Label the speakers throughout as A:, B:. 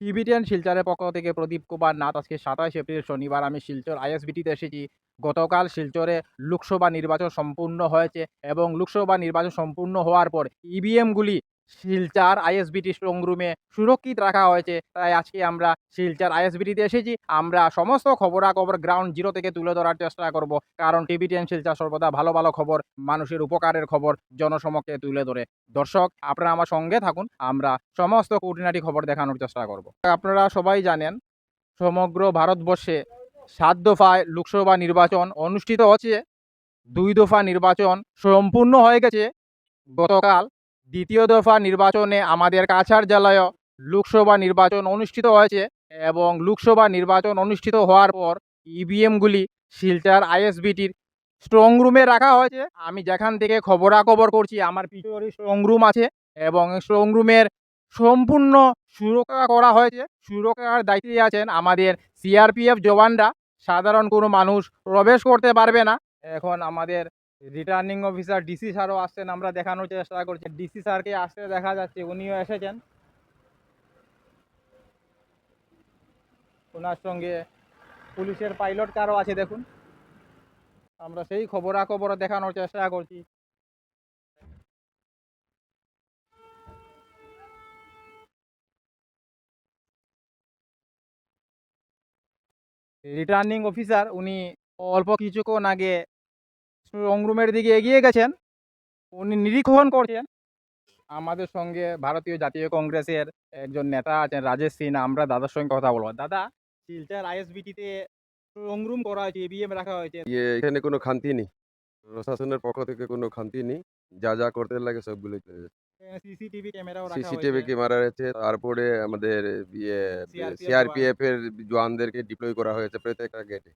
A: Tibetan শিলচরের পক্ষ থেকে প্রদীপ কুমার নাথ, আজকে সাতাশ এপ্রিল শনিবার আমি শিলচর আইএসবিটিতে এসেছি। গতকাল শিলচরে লোকসভা নির্বাচন সম্পূর্ণ হয়েছে এবং লোকসভা নির্বাচন সম্পূর্ণ হওয়ার পর ইভিএমগুলি শিলচার আইএসবিটি রুমে সুরক্ষিত রাখা হয়েছে। তাই আজকে আমরা শিলচার আইএসবিটিতে এসেছি। আমরা সমস্ত খবরাখবর গ্রাউন্ড জিরো থেকে তুলে ধরার চেষ্টা করব। কারণ টিভি টেন শিলচর সর্বদা ভালো ভালো খবর, মানুষের উপকারের খবর, জনসমক্ষে তুলে ধরে। দর্শক, আপনারা আমার সঙ্গে থাকুন। আমরা সমস্ত কুটিনাটি খবর দেখানোর চেষ্টা করব। আপনারা সবাই জানেন, সমগ্র ভারতবর্ষে সাত দফায় লোকসভা নির্বাচন অনুষ্ঠিত হচ্ছে। দুই দফা নির্বাচন সম্পূর্ণ হয়ে গেছে। গতকাল দ্বিতীয় দফা নির্বাচনে আমাদের কাছাড় জেলায় লোকসভা নির্বাচন অনুষ্ঠিত হয়েছে এবং লোকসভা নির্বাচন অনুষ্ঠিত হওয়ার পর ইভিএমগুলি শিলচার আইএসবিটির স্ট্রং রুমে রাখা হয়েছে। আমি যেখান থেকে খবরাখবর করছি, আমার পিছনে স্ট্রং রুম আছে এবং স্ট্রং রুমের সম্পূর্ণ সুরক্ষা করা হয়েছে। সুরক্ষার দায়িত্বে আছেন আমাদের সিআরপিএফ জওয়ানরা। সাধারণ কোনো মানুষ প্রবেশ করতে পারবে না। এখন আমাদের রিটার্নিং অফিসার ডিসি স্যারও আসছেন, আমরা দেখানোর চেষ্টা করছি। ডিসি স্যারকে আসতে দেখা যাচ্ছে, উনিও এসেছেন। ওনার সঙ্গে পুলিশের পাইলট কারও আছে, দেখুন। আমরা সেই খবরাখবর দেখানোর চেষ্টা করছি। রিটার্নিং অফিসার উনি অল্প কিছুক্ষণ আগে রুমের দিকে এগিয়ে গেছেন। উনি নিরীক্ষণ করছেন। আমাদের সঙ্গে ভারতীয় জাতীয় কংগ্রেসের একজন নেতা আছেন রাজেশ সিনহা আমরা দাদার সঙ্গে কথা বলব। দাদা শিলচর আইএসবিটিতে রুম করা হয়েছে রাখা হয়েছে।
B: ইয়ে এখানে কোনো খান্তি নেই। প্রশাসনের পক্ষ থেকে কোনো খান্তি নেই। যা যা করতে লাগে সবগুলো
A: সিসিটিভি ক্যামেরাও রাখা
B: সিসিটিভি ক্যামেরা রয়েছে। তারপরে আমাদের ইয়ে সিআরপিএফ এর জওয়ানদেরকে ডিপ্লয় করা হয়েছে প্রত্যেকটা গেটে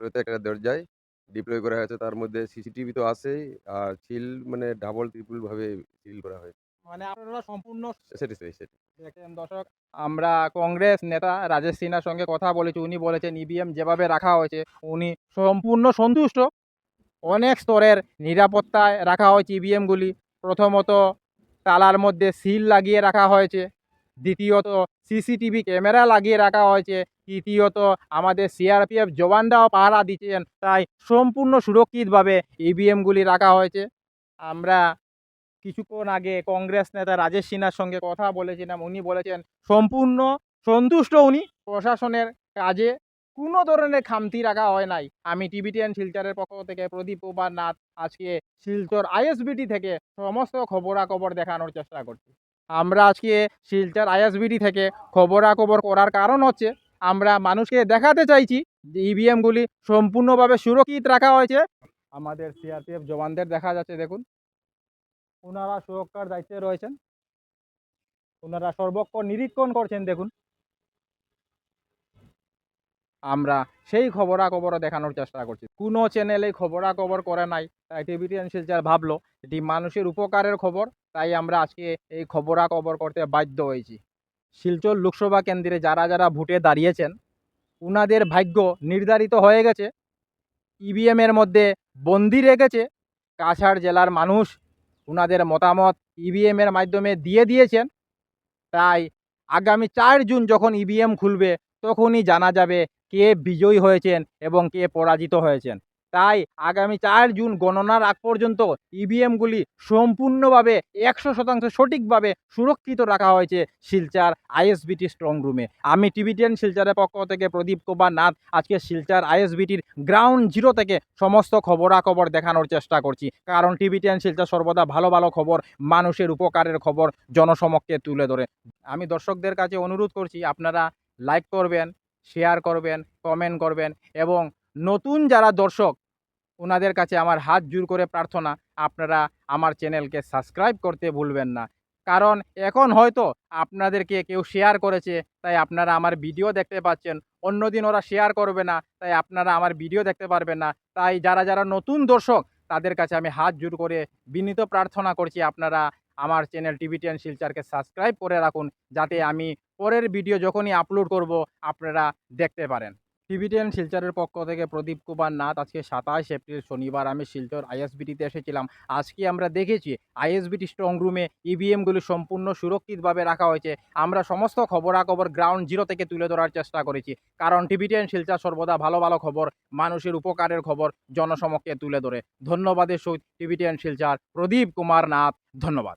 B: প্রত্যেকটা দরজায়। ডিপ্লয় করা হয়েছে তার মধ্যে সিসিটিভি তো আছেই আর সিল মানে ডাবল ট্রিপল ভাবে সিল করা হয়েছে।
A: মানে আপনারা সম্পূর্ণ
B: সেটি সেটি সেটি
A: দেখেন দর্শক আমরা কংগ্রেস নেতা রাজেশ সিনহার সঙ্গে কথা বলেছি উনি বলেছেন ইভিএম যেভাবে রাখা হয়েছে উনি সম্পূর্ণ সন্তুষ্ট। অনেক স্তরের নিরাপত্তায় রাখা হয়েছে ইভিএমগুলি প্রথমত তালার মধ্যে সিল লাগিয়ে রাখা হয়েছে। দ্বিতীয়ত সিসিটিভি ক্যামেরা লাগিয়ে রাখা হয়েছে। তৃতীয়ত আমাদের সিআরপিএফ জওয়ানরাও পাহারা দিচ্ছেন, তাই সম্পূর্ণ সুরক্ষিতভাবে ইভিএমগুলি রাখা হয়েছে। আমরা কিছুক্ষণ আগে কংগ্রেস নেতা রাজেশ সিনহার সঙ্গে কথা বলেছিলাম, উনি বলেছেন, সম্পূর্ণ সন্তুষ্ট উনি, প্রশাসনের কাজে কোনো ধরনের খামতি রাখা হয় নাই। আমি টিভিটিএন শিলচরের পক্ষ থেকে প্রদীপ কুমার নাথ আজকে শিলচর আইএসবিটি থেকে সমস্ত খবরাখবর দেখানোর চেষ্টা করছি। আমরা আজকে শিলচর আইএসবিটি থেকে খবরাখবর করার কারণ হচ্ছে আমরা মানুষকে দেখাতে চাইছি যে ইভিএমগুলি সম্পূর্ণভাবে সুরক্ষিত রাখা হয়েছে। আমাদের সিআরপিএফ জওয়ানদের দেখা যাচ্ছে, দেখুন। ওনারা সুরক্ষার দায়িত্বে রয়েছেন। ওনারা সর্বক্ষণ নিরীক্ষণ করছেন, দেখুন। আমরা সেই খবরাখবরও দেখানোর চেষ্টা করছি। কোনো চ্যানেলে খবরাখবর করে নাই, তাই টিভিটিএন শিলচার ভাবলো এটি মানুষের উপকারের খবর, তাই আমরা আজকে এই খবরাখবর করতে বাধ্য হয়েছি। শিলচর লোকসভা কেন্দ্রে যারা যারা ভোটে দাঁড়িয়েছেন, উনাদের ভাগ্য নির্ধারিত হয়ে গেছে। ইভিএমের মধ্যে বন্দি রেখেছে। কাছাড় জেলার মানুষ উনাদের মতামত ইভিএমের মাধ্যমে দিয়ে দিয়েছেন। তাই আগামী চার জুন যখন ইভিএম খুলবে, তখনই জানা যাবে কে বিজয়ী হয়েছেন এবং কে পরাজিত হয়েছেন। তাই আগামী চার জুন গণনার আগ পর্যন্ত ইভিএমগুলি সম্পূর্ণভাবে একশো শতাংশ সঠিকভাবে সুরক্ষিত রাখা হয়েছে শিলচার আইএসবিটি স্ট্রং রুমে আমি টিভিটিএন শিলচারের পক্ষ থেকে প্রদীপ কুমার নাথ। আজকে শিলচার আইএসবিটির গ্রাউন্ড জিরো থেকে সমস্ত খবরাখবর দেখানোর চেষ্টা করছি। কারণ টিভিটিএন শিলচার সর্বদা ভালো ভালো খবর, মানুষের উপকারের খবর জনসমক্ষে তুলে ধরে। আমি দর্শকদের কাছে অনুরোধ করছি, আপনারা লাইক করবেন শেয়ার করবেন কমেন্ট করবেন এবং নতুন যারা দর্শক ওনাদের কাছে আমার হাত জোর করে প্রার্থনা, আপনারা আমার চ্যানেলকে সাবস্ক্রাইব করতে ভুলবেন না। কারণ এখন হয়তো আপনাদেরকে কেউ শেয়ার করেছে, তাই আপনারা আমার ভিডিও দেখতে পাচ্ছেন। অন্যদিন ওরা শেয়ার করবে না, তাই আপনারা আমার ভিডিও দেখতে পারবেন না। তাই যারা যারা নতুন দর্শক, তাদের কাছে আমি হাত জোর করে বিনীত প্রার্থনা করছি, আপনারা আমার চ্যানেল টিভি টেন শিলচারকে সাবস্ক্রাইব করে রাখুন, যাতে আমি পরের ভিডিও যখনই আপলোড করব, আপনারা দেখতে পারেন। টিভিটিএন শিলচরের পক্ষ থেকে প্রদীপ কুমার নাথ। আজকে সাতাশ এপ্রিল শনিবার আমি শিলচর আইএসবিটিতে এসেছিলাম। আজকে আমরা দেখেছি আইএসবিটি স্ট্রং রুমে ইভিএমগুলি সম্পূর্ণ সুরক্ষিতভাবে রাখা হয়েছে। আমরা সমস্ত খবরাখবর গ্রাউন্ড জিরো থেকে তুলে ধরার চেষ্টা করেছি। কারণ টিভিটিএন শিলচর সর্বদা ভালো ভালো খবর, মানুষের উপকারের খবর জনসমক্ষে তুলে ধরে। ধন্যবাদের সহিত টিভিটিএন শিলচর প্রদীপ কুমার নাথ। ধন্যবাদ।